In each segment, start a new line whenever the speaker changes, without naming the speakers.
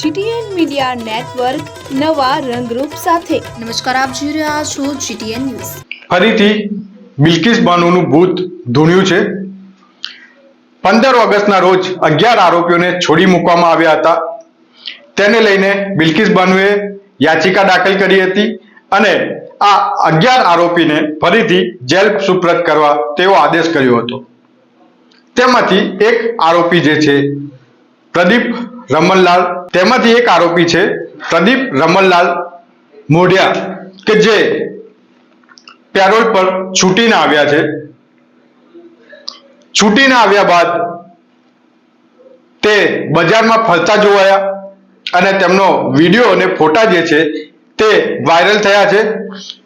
GTN media network નવા રંગરૂપ સાથે.
નમસ્કાર આપ જોઈ રહ્યા છો જીટીએન ન્યૂઝ.
ફરીથી બિલ્કિસ બાનુનું ભૂત ધૂણ્યું છે. પંદર ઓગસ્ટના રોજ અગિયાર આરોપીઓને છોડી મૂકવામાં આવ્યા હતા. તેને લઈને બિલ્કિસ બાનુએ યાચિકા દાખલ કરી હતી અને આ અગિયાર આરોપીને ફરીથી જેલ સુપ્રત કરવા તેવો આદેશ કર્યો હતો. તેમાંથી એક આરોપી જે છે પ્રદીપ રમણલાલ. તેમાંથી એક આરોપી છે પ્રદીપ રમણલાલ મોઢિયા, કે જે પેરોલ પર છૂટીને આવ્યા છે. છૂટીને આવ્યા બાદ તે બજારમાં ફરતા જોવાયા અને તેમનો વીડિયો અને ફોટા જે છે તે વાયરલ થયા છે.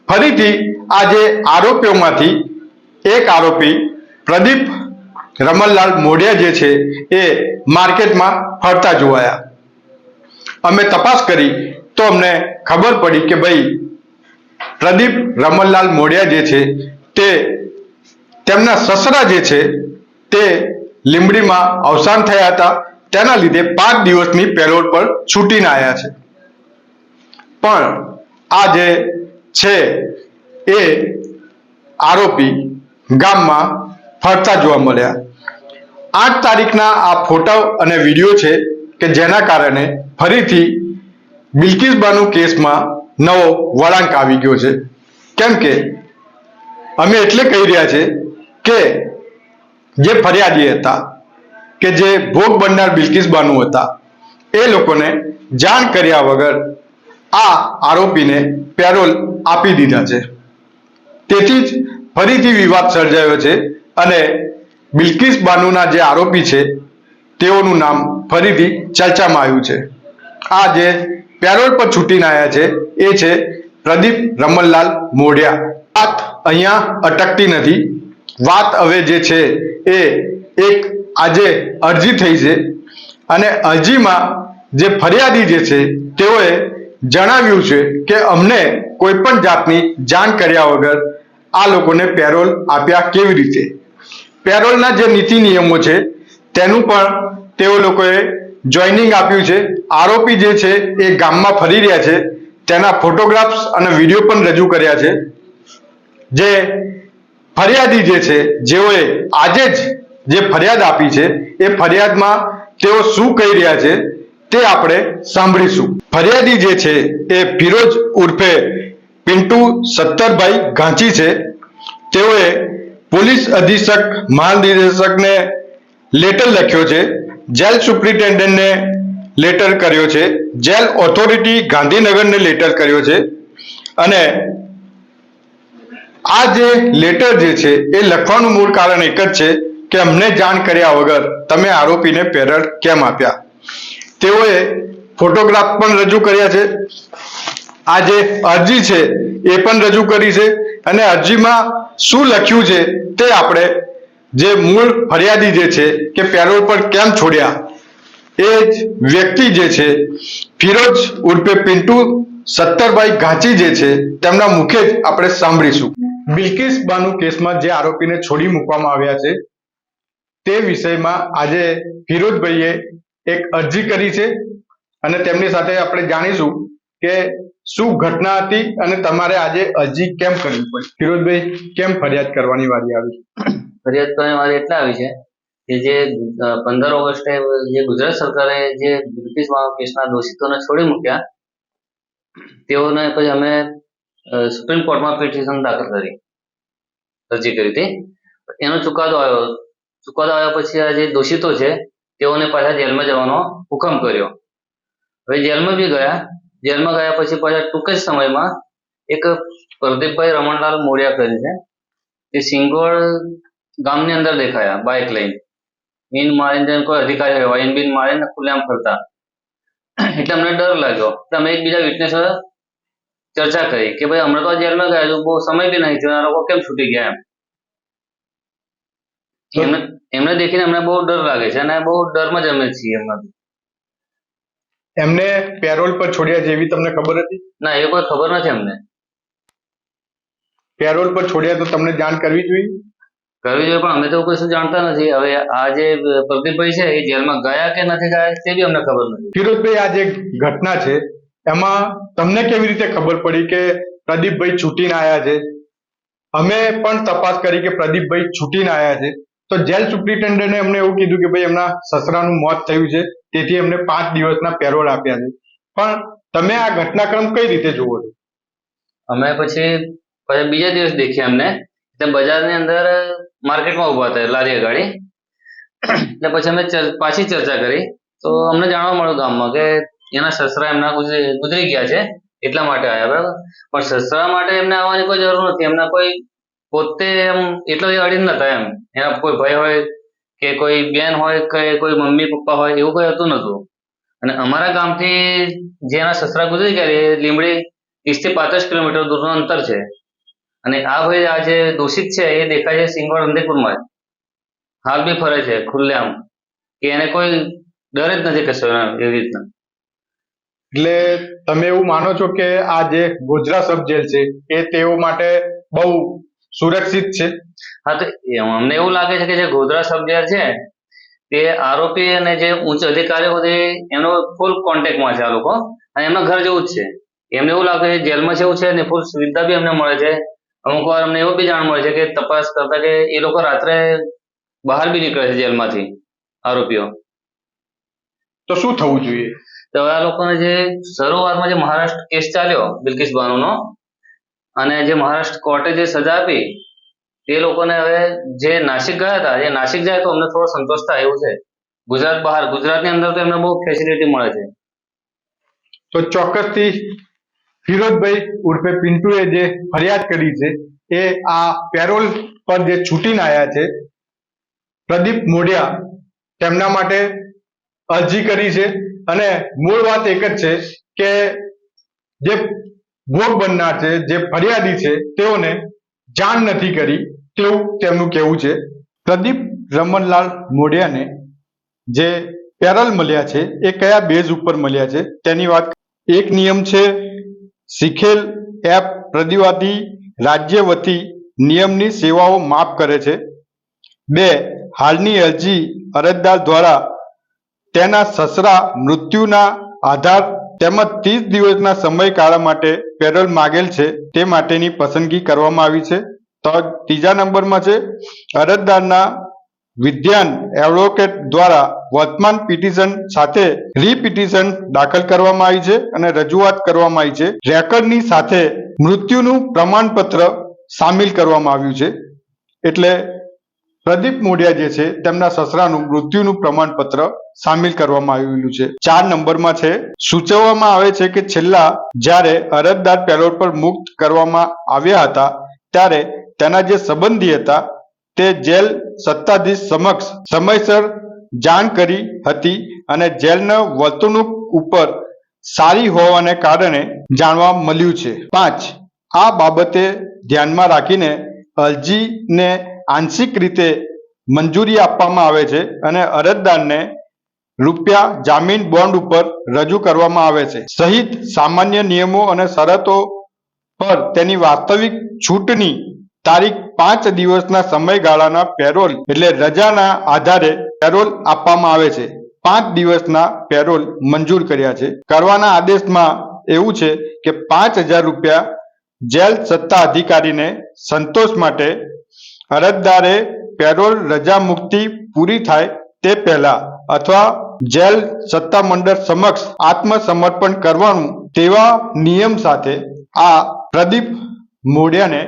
ફરીથી આ જે આરોપીઓમાંથી એક આરોપી પ્રદીપ રમણલાલ મોઢિયા જે છે એ માર્કેટમાં ફરતા જોવાયા. અમે તપાસ કરી તો અમને ખબર પડી કે ભાઈ, પ્રદીપ રમણલાલ મોઢિયા જે છે તે તેમના સસરા જે છે તે લીંબડીમાં અવસાન થયા હતા. તેના લીધે પાંચ દિવસની પેરોલ પર છૂટીને આવ્યા છે. પણ આ જે છે એ આરોપી ગામમાં ફરતા જોવા મળ્યા. આઠ તારીખના આ ફોટો અને વીડિયો છે કે જેના કારણે ફરીથી બિલ્કિસ બાનુ કેસમાં નવો વળાંક આવી ગયો છે. કેમ કે અમે એટલે કહી રહ્યા છે કે જે ફરિયાદી હતા કે જે ભોગ બનનાર બિલ્કિસ બાનુ હતા, એ લોકોને જાણ કર્યા વગર આ આરોપીને પેરોલ આપી દીધા છે. તેથી જ ફરીથી વિવાદ સર્જાયો છે અને બિલ્કિસ બાનુના જે આરોપી છે, તેઓનું નામ ફરીથી ચર્ચામાં આવ્યું છે. આ જે પેરોલ પર છૂટીને આવ્યા છે, એ છે પ્રદીપ રમણલાલ મોઢિયા. વાત અહીંયા અટકતી નથી. વાત હવે જે છે, એ એક આજે અરજી થઈ છે અને અરજીમાં જે ફરિયાદી જે છે, તેઓએ જણાવ્યું છે કે અમને કોઈ પણ જાતની જાણ કર્યા વગર આ લોકોને પેરોલ આપ્યા કેવી રીતે? પેરોલના જે નીતિ નિયમો છે, તેનું પણ તેઓ લોકોએ જોઈનિંગ આપ્યું છે. આરોપી જે છે, એ ગામમાં ફરી રહ્યા છે. તેના ફોટોગ્રાફ્સ અને વીડિયો પણ રજૂ કર્યા છે. જે ફરિયાદી જે છે, જેઓએ આજે જ જે ફરિયાદ આપી છે, એ ફરિયાદમાં તેઓ શું કહી રહ્યા છે, તે આપણે સાંભળીશું. ફરિયાદી જે છે, એ ફિરોજ ઉર્ફે પિન્ટુ સત્તરભાઈ ઘાંચી છે. તેઓએ પોલીસ અધિક્ષક મહાનિદેશકને લેટર લખ્યો છે. જેલ સુપ્રિન્ટેન્ડન્ટને લેટર કર્યો છે. જેલ ઓથોરિટી ગાંધીનગરને લેટર કર્યો છે. અને આ જે લેટર જે છે, એ લખવાનું મૂળ કારણ એક જ છે કે અમને જાણ કર્યા વગર તમે આરોપીને પેરડ કેમ આપ્યા? તેઓએ ફોટોગ્રાફ પણ રજૂ કર્યા છે. આ જે અરજી છે, એ પણ રજૂ કરી છે. અને અરજીમાં શું લખ્યું છે તે આપણે જે મૂળ ફરિયાદી જે છે કે પેરોલ પર કેમ છોડ્યા, એ જ વ્યક્તિ જે છે, ફિરોજ ઉર્ફે પિન્ટુ સત્તરભાઈ ઘાંચી જે છે, તેમના મુખે જ આપણે સાંભળીશું. બિલકિસ બાનુ કેસમાં જે આરોપીને છોડી મૂકવામાં આવ્યા છે, તે વિષયમાં આજે ફિરોજભાઈએ એક અરજી કરી છે અને તેમની સાથે આપણે જાણીશું કે શું ઘટના હતી અને તમારે આજે અરજી કેમ કરવી પડી? ફિરોજભાઈ, કેમ ફરિયાદ કરવાની વારી આવી?
ફરિયાદ કરવાની વારી એટલે આવી છે કે જે પંદર ઓગસ્ટે જે ગુજરાત સરકારે જે બ્રિટિશ કેસના દોષિતોને છોડી મૂક્યા, તેઓને પછી અમે સુપ્રીમ કોર્ટમાં પિટિશન દાખલ કરી, અરજી કરી હતી. એનો ચુકાદો આવ્યો. ચુકાદો આવ્યા પછી આ જે દોષિતો છે, તેઓને પાછા જેલમાં જવાનો હુકમ કર્યો. હવે જેલમાં બી ગયા જેલમાં ગયા પછી પાછા ટૂંક જ સમયમાં એક પ્રદીપભાઈ રમણલાલ મોડિયા કરી છે. તે સિંગોડ ગામની અંદર દેખાયા બાઇક લઈને. ઈન મારીને જેમ કોઈ અધિકારી હોય ઈન બીન મારીને ખુલ્લેઆમ ફરતા. એટલે અમને ડર લાગ્યો. એટલે અમે એકબીજા વિટનેસ ચર્ચા કરી કે ભાઈ, હમણાં તો આ જેલમાં ગયા છે, બહુ સમય બી નહીં થયો, આ લોકો કેમ છૂટી ગયા એમ? એમને એમને દેખીને અમને બહુ ડર લાગે છે અને બહુ ડરમાં જ અમે છીએ એમનાથી.
એમને પેરોલ પર છોડ્યા જેવી તમને ખબર હતી?
ના એ કોઈ ખબર નથી અમને.
પેરોલ પર છોડ્યા તો તમને જાણ કરવી જોઈએ?
કરવી જોઈએ પણ અમે તો કશું જાણતા નથી. હવે આ જે પ્રદીપભાઈ છે એ જેલમાં ગયા કે નથી ગયા તે બી અમને ખબર નથી.
ફિરોજભાઈ આ જે ઘટના છે એમાં તમને કેવી રીતે ખબર પડી કે પ્રદીપભાઈ છૂટીને આવ્યા છે? અમે પણ તપાસ કરી કે પ્રદીપભાઈ છૂટીને આવ્યા છે. તો જેલ સુપ્રિન્ટેન્ડન્ટે અમને એવું કીધું કે ભાઈ એમના સસરાનું મોત થયું છે. તેથી એમને પાંચ દિવસના પેરોલ આપ્યા છે. પણ તમે આ ઘટનાક્રમ કઈ રીતે જુઓ છો?
અમે પછી પછી બીજા દિવસ દેખ્યા અમને એટલે બજારની અંદર માર્કેટમાં ઊભા હતા, લારી ગાડી એટલે પછી અમે પાછી ચર્ચા કરી. તો અમને જાણવા મળ્યું ગામમાં કે એના સસરા એમના ગુજરી ગયા છે, એટલા માટે આવ્યા, બરાબર? પણ સસરા માટે એમને આવવાની કોઈ જરૂર નથી. એમના કોઈ પોતે એમ એટલો અડીન નતા એમ. એના કોઈ ભય હોય કે કોઈ બેન હોય કે કોઈ મમ્મી, પપ્પા હોય એવું કોઈ હતું નતું. અને અમારા ગામથી જે એના સસરા ગુજરી ગયા, એ લીમડી ત્રીસથી પાંત્રીસ કિલોમીટર દૂરનું અંતર છે. અને આ ભાઈ આ જે દોષિત છે, એ દેખાય છે સિંગવડ અંધેપુરમાં. હાલ બી ફરે છે ખુલ્લેઆમ કે એને કોઈ ડર જ નથી કશો એવી રીતના.
એટલે તમે એવું માનો છો કે આ જે ગોધરા સબ જેલ છે, એ તેઓ માટે બહુ સુરક્ષિત છે.
હા તો અમને એવું લાગે છે કે જે ગોધરા સબ્જેક્ટ છે તે આરોપી અને જે ઉચ્ચ અધિકારીઓ છે એનો ફૂલ કોન્ટેક્ટમાં છે આ લોકો. અને એમના ઘર જેવું જ છે. એમને એવું લાગે છે જેલમાં જેવું છે ને ફૂલ સુવિધા બી અમને મળે છે. અમુક વાર અમને એવું બી જાણ મળે છે કે તપાસ કરતા કે એ લોકો રાત્રે બહાર બી નીકળે છે જેલમાંથી આરોપીઓ.
તો શું થવું જોઈએ?
તો આ લોકોને જે શરૂઆતમાં જે મહારાષ્ટ્ર કેસ ચાલ્યો બિલકિસ બાનુનો અને જે મહારાષ્ટ્ર કોર્ટે જે સજા આપી, તે લોકોને હવે જે નાસિક ગયા હતા, એ નાસિક જાય તો અમને થોડો સંતોષ થાય એવું છે. ગુજરાત બહાર, ગુજરાતની અંદર તો એમને બહુ ફેસિલિટી મળે છે.
તો ચોક્કસથી ફિરોજભાઈ ઉર્ફે પિન્ટુએ જે ફરિયાદ કરી છે, એ આ પેરોલ પર જે છૂટીને આવ્યા છે, પ્રદીપ મોઢિયા તેમના માટે અરજી કરી છે. અને મૂળ વાત એક જ છે કે જે ભોગ બનનાર છે, જે ફરિયાદી છે, તેઓને જાણ નથી કરી. તેવું તેમનું કહેવું છે. પ્રદીપ રમણલાલ મોઢિયાને જે પેરલ મળ્યા છે, એ કયા બેઝ ઉપર મળ્યા છે, તેની વાત એક નિયમ છે, શીખેલ એપ પ્રતિવાદી રાજ્ય વતી નિયમની સેવાઓ માફ કરે છે. બે, હાલની અરજી અરજદાર દ્વારા તેના સસરા મૃત્યુના આધાર તેમજ ત્રીસ દિવસના સમયગાળા માટે પેરોલ માગેલ છે તે માટેની પસંદગી કરવામાં આવી છે. તો ત્રીજા નંબરમાં છે, અરજદારના વિદ્યાન એડવોકેટ દ્વારા વર્તમાન પિટિશન સાથે રીપિટિશન દાખલ કરવામાં આવી છે અને રજૂઆત કરવામાં આવી છે. રેકર્ડની સાથે મૃત્યુનું પ્રમાણપત્ર સામેલ કરવામાં આવ્યું છે. એટલે પ્રદીપ મોઢિયા જે છે, તેમના સસરાનું મૃત્યુનું પ્રમાણપત્ર સામેલ કરવામાં આવેલું છે. ચાર નંબરમાં છે, સૂચવવામાં આવે છે કે છેલ્લા જ્યારે અરજદાર પેરોલ પર મુક્ત કરવામાં આવ્યા હતા, ત્યારે તેના જે સંબંધી હતા, તે જેલ સત્તાધીશ સમક્ષ સમયસર જાણ કરી હતી અને જેલના વર્તણૂક ઉપર સારી હોવાને કારણે જાણવા મળ્યું છે. પાંચ, આ બાબતે ધ્યાનમાં રાખીને અરજીને આંશિક રીતે મંજૂરી આપવામાં આવે છે અને અરજદારને રૂપિયા જામીન બોન્ડ ઉપર રજૂ કરવામાં આવે છે. સહિત સામાન્ય નિયમો અને શરતો પર તેની વાસ્તવિક છૂટની તારીખ પાંચ દિવસના સમયગાળાના પેરોલ એટલે રજાના આધારે પેરોલ આપવામાં આવે છે. પાંચ દિવસના પેરોલ મંજૂર કર્યા છે. કરવાના આદેશમાં એવું છે કે પાંચ હજાર રૂપિયા જેલ સત્તા અધિકારીને સંતોષ માટે અરજદારે પેરોલ રજા મુક્તિ પૂરી થાય તે પહેલા અથવા જેલ સત્તામંડળ સમક્ષ આત્મસમર્પણ કરવાનું તેવા નિયમ સાથે આ પ્રદીપ મોઢિયાને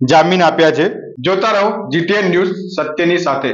જામીન આપ્યા છે. જોતા રહો જીટીએન ન્યૂઝ સત્યની સાથે.